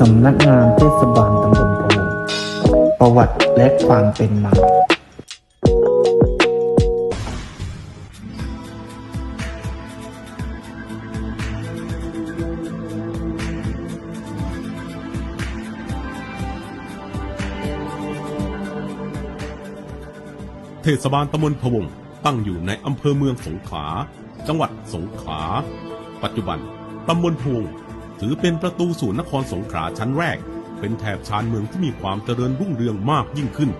สำนักงานเทศบาลตำบลพวงประวัติและความเป็นมาเทศบาลตำบลพะวงตั้งอยู่ในอำเภอเมืองสงขลา จังหวัดสงขลา ปัจจุบัน ตำบลพวง ถือเป็นประตูสู่นครสงขลาชั้นแรก เป็นแถบชานเมืองที่มีความเจริญรุ่งเรืองมากยิ่งขึ้น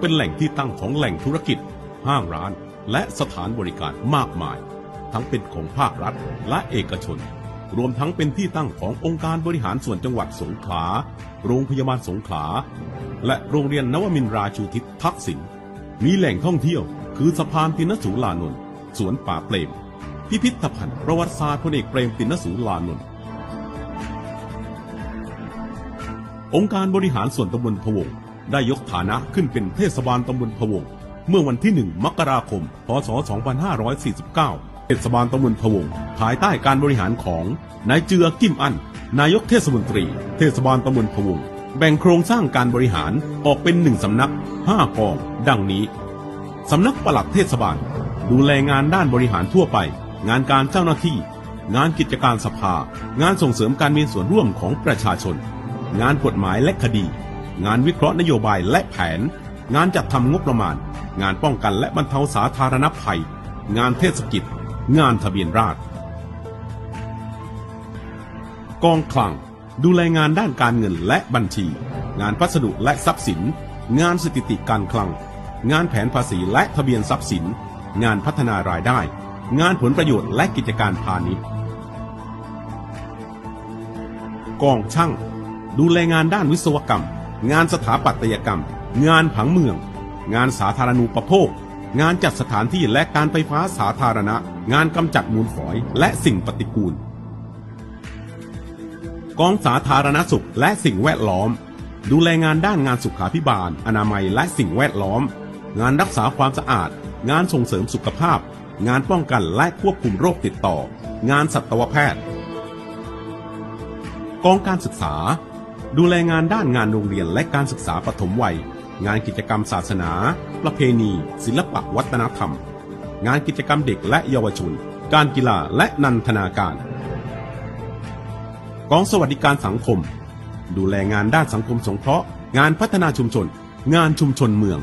เป็นแหล่งที่ตั้งของแหล่งธุรกิจ ห้างร้าน และสถานบริการมากมาย ทั้งเป็นของภาครัฐและเอกชน รวมทั้งเป็นที่ตั้งขององค์การบริหารส่วนจังหวัดสงขลา โรงพยาบาลสงขลา และโรงเรียนนวมินทราชูทิศทักษิณ มีแหล่งท่องเที่ยว คือสะพานตินสูลานนท์ สวนป่าเปรม พิพิธภัณฑ์ประวัติศาสตร์พลเอกเปรมตินสูลานนท์ องค์การบริหารส่วนตำบลพะวงได้ยกฐานะขึ้นเป็นเทศบาลตำบลพะวงเมื่อวันที่ 1 มกราคม พศ 2549 เทศบาลตำบลพะวงภายใต้การบริหารของนายเจือกิมอัน นายกเทศมนตรี เทศบาลตำบลพะวงแบ่งโครงสร้างการบริหารออกเป็นหนึ่งสำนัก5กอง ดังนี้ สำนักปลัดเทศบาล ดูแลงานด้านบริหารทั่วไป งานการเจ้าหน้าที่ งานกิจการสภา งานส่งเสริมการมีส่วนร่วมของประชาชน งานกฎหมายและคดี งานวิเคราะห์นโยบายและแผน งานจัดทำงบประมาณ งานป้องกันและบรรเทาสาธารณภัย งานเทศกิจ งานทะเบียนราษฎรกองคลัง ดูแลงานด้านการเงินและบัญชี งานพัสดุและทรัพย์สิน งานสถิติการคลัง งานแผนภาษีและทะเบียนทรัพย์สิน งานพัฒนารายได้ งานผลประโยชน์และกิจการพาณิชย์กองช่าง ดูแลงานด้านวิศวกรรม งานสถาปัตยกรรม งานผังเมือง งานสาธารณูปโภค งานจัดสถานที่และการไฟฟ้าสาธารณะ งานกำจัดมูลฝอยและสิ่งปฏิกูล กองสาธารณสุขและสิ่งแวดล้อม ดูแลงานด้านงานสุขาภิบาล อนามัยและสิ่งแวดล้อม งานรักษาความสะอาด งานส่งเสริมสุขภาพ งานป้องกันและควบคุมโรคติดต่อ งานสัตวแพทย์ กองการศึกษา ดูแลงานด้านงานโรงเรียนและการศึกษาปฐมวัย งานกิจกรรมศาสนา ประเพณี ศิลปะวัฒนธรรม งานกิจกรรมเด็กและเยาวชน การกีฬาและนันทนาการ กองสวัสดิการสังคม ดูแลงานด้านสังคมสงเคราะห์ งานพัฒนาชุมชน งานชุมชนเมือง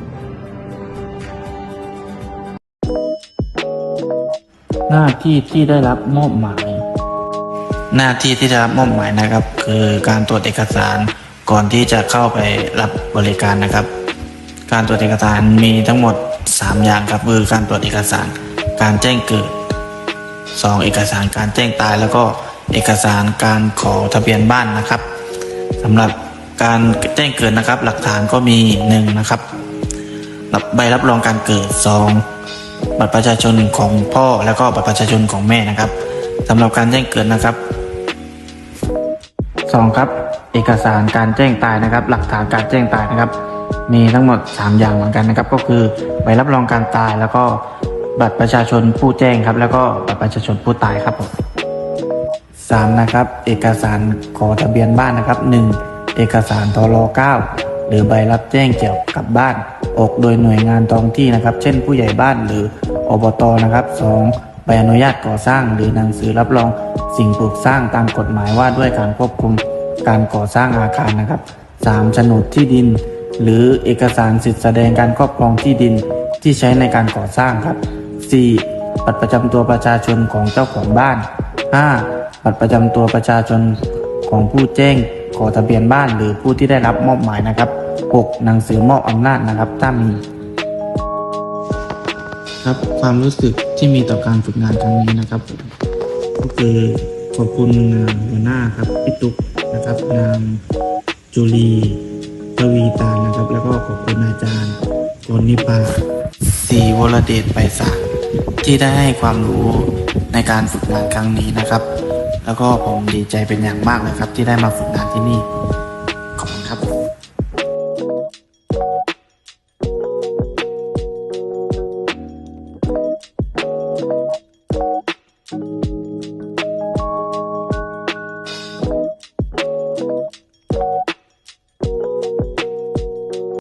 หน้าที่ที่ได้รับมอบหมาย หน้าที่ที่จะรับมอบหมายนะครับ คือการตรวจเอกสารก่อนที่จะเข้าไปรับบริการนะครับ การตรวจเอกสารมีทั้งหมด 3 อย่างครับคือการตรวจเอกสาร การแจ้งเกิด 2 เอกสารการแจ้งตาย แล้วก็เอกสารการขอทะเบียนบ้านนะครับสำหรับการแจ้งเกิดนะครับ หลักฐานก็มี1นะครับรับใบรับรองการเกิด 2 บัตรประชาชนของพ่อแล้วก็บัตรประชาชนของแม่นะครับสำหรับการแจ้งเกิดนะครับ สองครับ เอกสารการแจ้งตายนะครับ หลักฐานการแจ้งตายนะครับ มีทั้งหมด 3 อย่างเหมือนกันนะครับ ก็คือใบรับรองการตายแล้วก็บัตรประชาชนผู้แจ้งครับ แล้วก็บัตรประชาชนผู้ตายครับผมสามนะครับ เอกสารขอทะเบียนบ้านนะครับ 1. เอกสารทร9หรือใบรับแจ้งเกี่ยวกับบ้าน ออกโดยหน่วยงานท้องที่นะครับ เช่น ผู้ใหญ่บ้านหรืออบตนะครับ 2. ใบอนุญาตก่อสร้างหรือหนังสือรับรอง สิ่งปลูกสร้างตามกฎหมายว่าด้วยการควบคุมการก่อสร้างอาคารนะครับ 3. โฉนดที่ดิน หรือเอกสารสิทธิแสดงการครอบครองที่ดินที่ใช้ในการก่อสร้างครับ 4. บัตรประจำตัวประชาชนของเจ้าของบ้าน 5. บัตรประจำตัวประชาชนของผู้แจ้งขอทะเบียนบ้านหรือผู้ที่ได้รับมอบหมายนะครับ 6. หนังสือมอบอำนาจนะครับถ้ามีครับความรู้สึกที่มีต่อการฝึกงานครั้งนี้นะครับผม ก็คือขอบคุณอ่าหัวหน้าครับพี่ตุ๊กนะครับ นางจุลีทวีตานะครับ แล้วก็ขอบคุณอาจารย์กรนิพาสีวรเดชไปสารที่ได้ให้ความรู้ในการฝึกงานครั้งนี้นะครับ แล้วก็ผมดีใจเป็นอย่างมากเลยครับ ที่ได้มาฝึกงานที่นี่